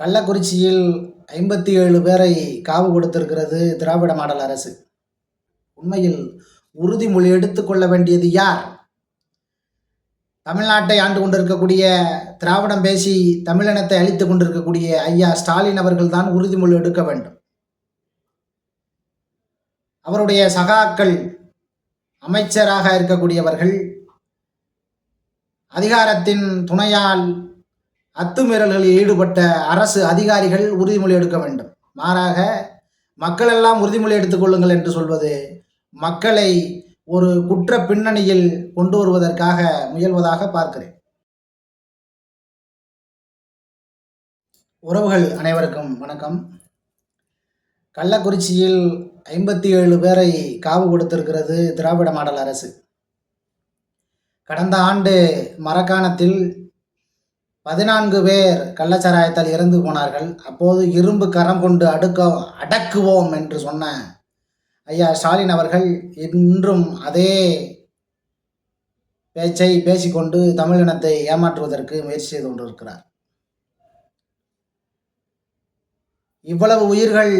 கள்ளக்குறிச்சியில் ஐம்பத்தி ஏழு பேரை காவு கொடுத்திருக்கிறது திராவிட மாடல் அரசு. உண்மையில் உறுதிமொழி எடுத்துக்கொள்ள வேண்டியது யார்? தமிழ்நாட்டை ஆண்டு கொண்டிருக்கக்கூடிய திராவிடம் பேசி தமிழினத்தை அழித்துக் கொண்டிருக்கக்கூடிய ஐயா ஸ்டாலின் அவர்கள்தான் உறுதிமொழி எடுக்க வேண்டும். அவருடைய சகாக்கள் அமைச்சராக இருக்கக்கூடியவர்கள் அதிகாரத்தின் துணையால் அத்துமீறல்களில் ஈடுபட்ட அரசு அதிகாரிகள் உறுதிமொழி எடுக்க வேண்டும். மாறாக மக்கள் எல்லாம் உறுதிமொழி எடுத்துக்கொள்ளுங்கள் என்று சொல்வது மக்களை ஒரு குற்ற பின்னணியில் கொண்டு வருவதற்காக முயல்வதாக பார்க்கிறேன். உறவுகள் அனைவருக்கும் வணக்கம். கள்ளக்குறிச்சியில் ஐம்பத்தி ஏழு பேரை காவு கொடுத்திருக்கிறது திராவிட மாடல் அரசு. கடந்த ஆண்டு மரக்காணத்தில் பதினான்கு பேர் கள்ளச்சாராயத்தால் இறந்து போனார்கள். அப்போது இரும்பு கரம் கொண்டு அடுக்க அடக்குவோம் என்று சொன்ன ஐயா ஸ்டாலின் அவர்கள் இன்றும் அதே பேச்சை பேசிக்கொண்டு தமிழினத்தை ஏமாற்றுவதற்கு முயற்சி செய்து கொண்டிருக்கிறார். இவ்வளவு உயிர்கள்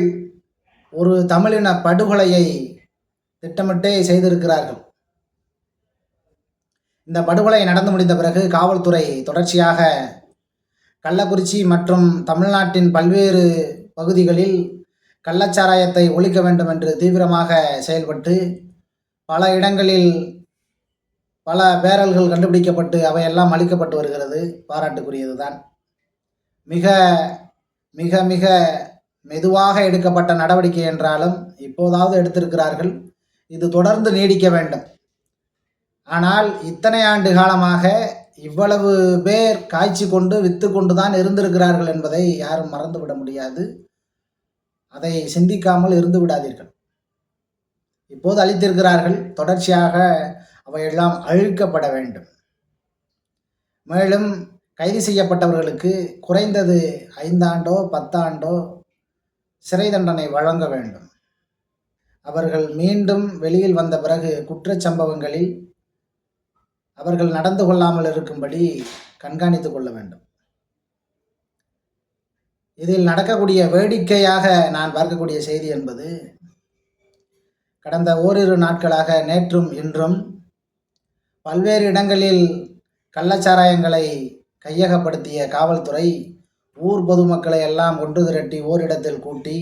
ஒரு தமிழின படுகொலையை திட்டமிட்டே செய்திருக்கிறார்கள். இந்த படுகொலை நடந்து முடிந்த பிறகு காவல்துறை தொடர்ச்சியாக கள்ளக்குறிச்சி மற்றும் தமிழ்நாட்டின் பல்வேறு பகுதிகளில் கள்ளச்சாராயத்தை ஒழிக்க வேண்டும் என்று தீவிரமாக செயல்பட்டு பல இடங்களில் பல பேரல்கள் கண்டுபிடிக்கப்பட்டு அவையெல்லாம் அளிக்கப்பட்டு வருகிறது. பாராட்டுக்குரியதுதான். மிக மிக மிக மெதுவாக எடுக்கப்பட்ட நடவடிக்கை என்றாலும் இப்போதாவது எடுத்திருக்கிறார்கள். இது தொடர்ந்து நீடிக்க வேண்டும். ஆனால் இத்தனை ஆண்டு காலமாக இவ்வளவு பேர் காய்ச்சி கொண்டு வித்து கொண்டு தான் இருந்திருக்கிறார்கள் என்பதை யாரும் மறந்துவிட முடியாது. அதை சிந்திக்காமல் இருந்து விடாதீர்கள். இப்போது அளித்திருக்கிறார்கள் தொடர்ச்சியாக அவையெல்லாம் அழிக்கப்பட வேண்டும். மேலும் கைது செய்யப்பட்டவர்களுக்கு குறைந்தது ஐந்தாண்டோ பத்தாண்டோ சிறை தண்டனை வழங்க வேண்டும். அவர்கள் மீண்டும் வெளியில் வந்த பிறகு குற்றச்சம்பவங்களில் அவர்கள் நடந்து கொள்ளாமல் இருக்கும்படி கண்காணித்து கொள்ள வேண்டும். இதில் நடக்கக்கூடிய வேடிக்கையாக நான் பார்க்கக்கூடிய செய்தி என்பது கடந்த ஓரிரு நாட்களாக நேற்றும் இன்றும் பல்வேறு இடங்களில் கள்ளச்சாராயங்களை கையகப்படுத்திய காவல்துறை ஊர் பொதுமக்களை எல்லாம் ஒன்று திரட்டி ஓரிடத்தில் கூட்டி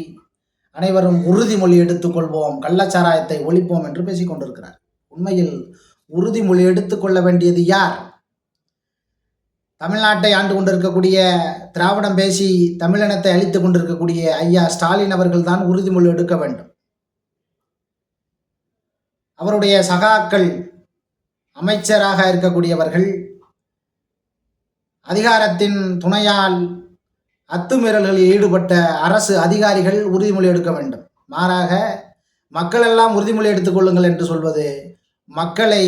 அனைவரும் உறுதிமொழி எடுத்துக்கொள்வோம் கள்ளச்சாராயத்தை ஒழிப்போம் என்று பேசிக் கொண்டிருக்கிறார். உண்மையில் உறுதிமொழி எடுத்துக்கொள்ள வேண்டியது யார்? தமிழ்நாட்டை ஆண்டு கொண்டிருக்கக்கூடிய திராவிடம் பேசி தமிழினத்தை அழித்துக் கொண்டிருக்கக்கூடிய ஐயா ஸ்டாலின் அவர்கள் தான் உறுதிமொழி எடுக்க வேண்டும். அவருடைய சகாக்கள் அமைச்சராக இருக்கக்கூடியவர்கள் அதிகாரத்தின் துணையால் அத்துமீறல்களில் ஈடுபட்ட அரசு அதிகாரிகள் உறுதிமொழி எடுக்க வேண்டும். மாறாக மக்கள் எல்லாம் உறுதிமொழி எடுத்துக்கொள்ளுங்கள் என்று சொல்வது மக்களை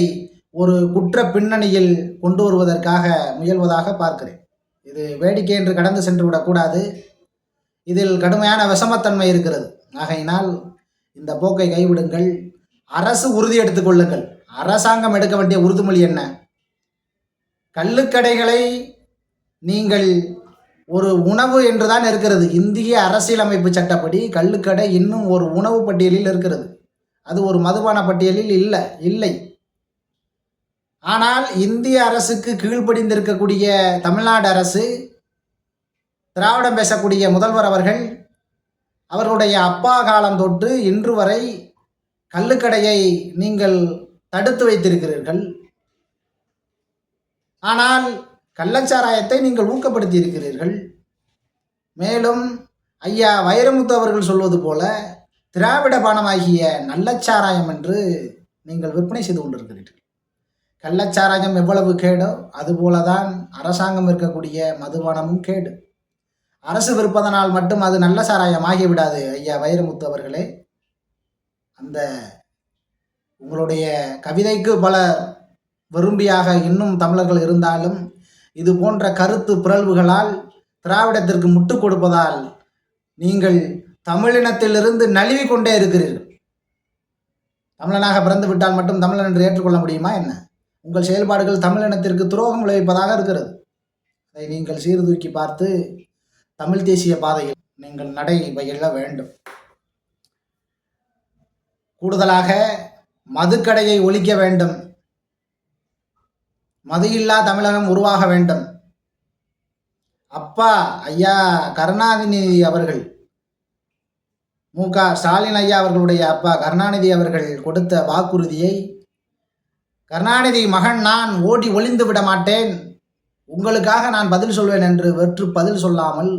ஒரு குற்ற பின்னணியில் கொண்டு வருவதற்காக முயல்வதாக பார்க்கிறேன். இது வேடிக்கை என்று கடந்து சென்று விடக்கூடாது. இதில் கடுமையான விஷமத்தன்மை இருக்கிறது. ஆகையினால் இந்த போக்கை கைவிடுங்கள். அரசு உறுதி எடுத்துக்கொள்ளுங்கள் அரசாங்கம் எடுக்க வேண்டிய உறுதிமொழி என்ன? கள்ளுக்கடைகளை நீங்கள் ஒரு உணவு என்றுதான் இருக்கிறது. இந்திய அரசியலமைப்பு சட்டப்படி கள்ளுக்கடை இன்னும் ஒரு உணவு பட்டியலில் இருக்கிறது. அது ஒரு மதுபான பட்டியலில் இல்லை இல்லை. ஆனால் இந்திய அரசுக்கு கீழ்ப்படிந்திருக்கக்கூடிய தமிழ்நாடு அரசு திராவிடம் பேசக்கூடிய முதல்வர் அவர்கள் அவர்களுடைய அப்பா காலம் தொட்டு இன்று வரை கள்ளுக்கடையை நீங்கள் தடுத்து வைத்திருக்கிறீர்கள். ஆனால் கள்ளச்சாராயத்தை நீங்கள் ஊக்கப்படுத்தி இருக்கிறீர்கள் மேலும் ஐயா வைரமுத்து அவர்கள் சொல்வது போல திராவிட பானமாகிய நல்லச்சாராயம் என்று நீங்கள் விற்பனை செய்து கொண்டிருக்கிறீர்கள். கள்ளச்சாராயம் எவ்வளவு கேடோ அதுபோலதான் அரசாங்கம் இருக்கக்கூடிய மதுபானமும் கேடு. அரசு விற்பதனால் மட்டும் அது நல்ல சாராயம் ஆகிவிடாது ஐயா வைரமுத்து அவர்களே. அந்த உங்களுடைய கவிதைக்கு பல விரும்பியாக இன்னும் தமிழர்கள் இருந்தாலும் இது போன்ற கருத்து பிறழ்வுகளால் திராவிடத்திற்கு முட்டு கொடுப்பதால் நீங்கள் தமிழினத்திலிருந்து நழுவி கொண்டே இருக்கிறீர்கள். தமிழனாக பிறந்து விட்டால் மட்டும் தமிழன் என்று ஏற்றுக்கொள்ள முடியுமா என்ன? உங்கள் செயல்பாடுகள் தமிழினத்திற்கு துரோகம் விளைவிப்பதாக இருக்கிறது. அதை நீங்கள் சீர்தூக்கி பார்த்து தமிழ் தேசிய பாதையில் நீங்கள் நடை பயில வேண்டும். கூடுதலாக மதுக்கடையை ஒழிக்க வேண்டும். மது இல்லா தமிழகம் உருவாக வேண்டும். அப்பா ஐயா கருணாநிதி அவர்கள் மு. க. ஸ்டாலின் ஐயா அவர்களுடைய அப்பா கருணாநிதி அவர்கள் கொடுத்த வாக்குறுதியை கருணாநிதி மகன் நான் ஓடி ஒளிந்து விட மாட்டேன். உங்களுக்காக நான் பதில் சொல்வேன் என்று வெற்று பதில் சொல்லாமல்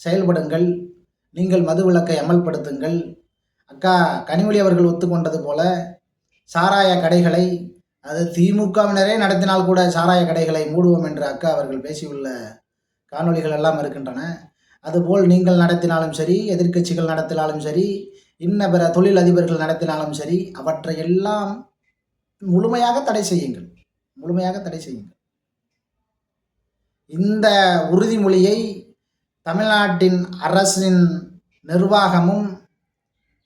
செயல்படுங்கள். நீங்கள் மது விலக்கை அமல்படுத்துங்கள். அக்கா கனிமொழி அவர்கள் ஒத்துக்கொண்டது போல சாராய கடைகளை அது திமுகவினரே நடத்தினால் கூட சாராய கடைகளை மூடுவோம் என்று அக்கா அவர்கள் பேசியுள்ள காணொளிகள் எல்லாம் இருக்கின்றன. அதுபோல் நீங்கள் நடத்தினாலும் சரி எதிர்க்கட்சிகள் நடத்தினாலும் சரி இன்ன பிற தொழில் அதிபர்கள் நடத்தினாலும் சரி அவற்றை எல்லாம் முழுமையாக தடை செய்யுங்கள். முழுமையாக தடை செய்யுங்கள். இந்த உறுதிமொழியை தமிழ்நாட்டின் அரசின் நிர்வாகமும்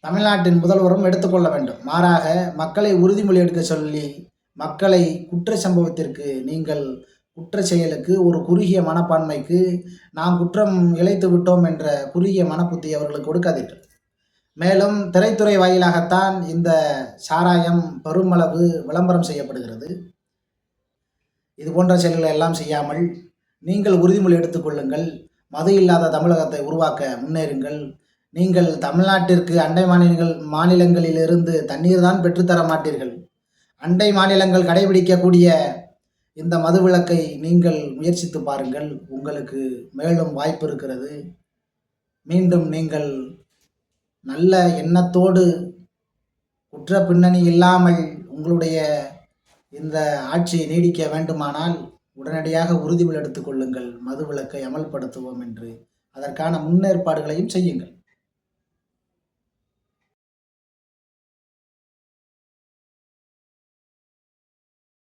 தமிழ்நாட்டின் முதல்வரும் எடுத்துக்கொள்ள வேண்டும். மாறாக மக்களை உறுதிமொழி எடுக்க சொல்லி மக்களை குற்ற சம்பவத்திற்கு நீங்கள் குற்ற செயலுக்கு ஒரு குறுகிய மனப்பான்மைக்கு நாம் குற்றம் இழைத்து விட்டோம் என்ற குறுகிய மனப்புத்தி அவர்களுக்கு கொடுக்காதீர்கள். மேலும் திரைத்துறை வாயிலாகத்தான் இந்த சாராயம் பெருமளவு விளம்பரம் செய்யப்படுகிறது. இது போன்ற செயல்களை எல்லாம் செய்யாமல் நீங்கள் உறுதிமொழி எடுத்துக்கொள்ளுங்கள் மது இல்லாத தமிழகத்தை உருவாக்க முன்னேறுங்கள். நீங்கள் தமிழ்நாட்டிற்கு அண்டை மாநிலங்கள் மாநிலங்களிலிருந்து தண்ணீர் தான் பெற்றுத்தர மாட்டீர்கள். அண்டை மாநிலங்கள் கடைபிடிக்கக்கூடிய இந்த மதுவிலக்கை நீங்கள் முயற்சித்து பாருங்கள். உங்களுக்கு மேலும் வாய்ப்பு இருக்கிறது. மீண்டும் நீங்கள் நல்ல எண்ணத்தோடு குற்ற பின்னணி இல்லாமல் உங்களுடைய இந்த ஆட்சியை நீடிக்க வேண்டுமானால் உடனடியாக உறுதிமொழி எடுத்துக்கொள்ளுங்கள் மதுவிலக்கை அமல்படுத்துவோம் என்று. அதற்கான முன்னேற்பாடுகளையும் செய்யுங்கள்.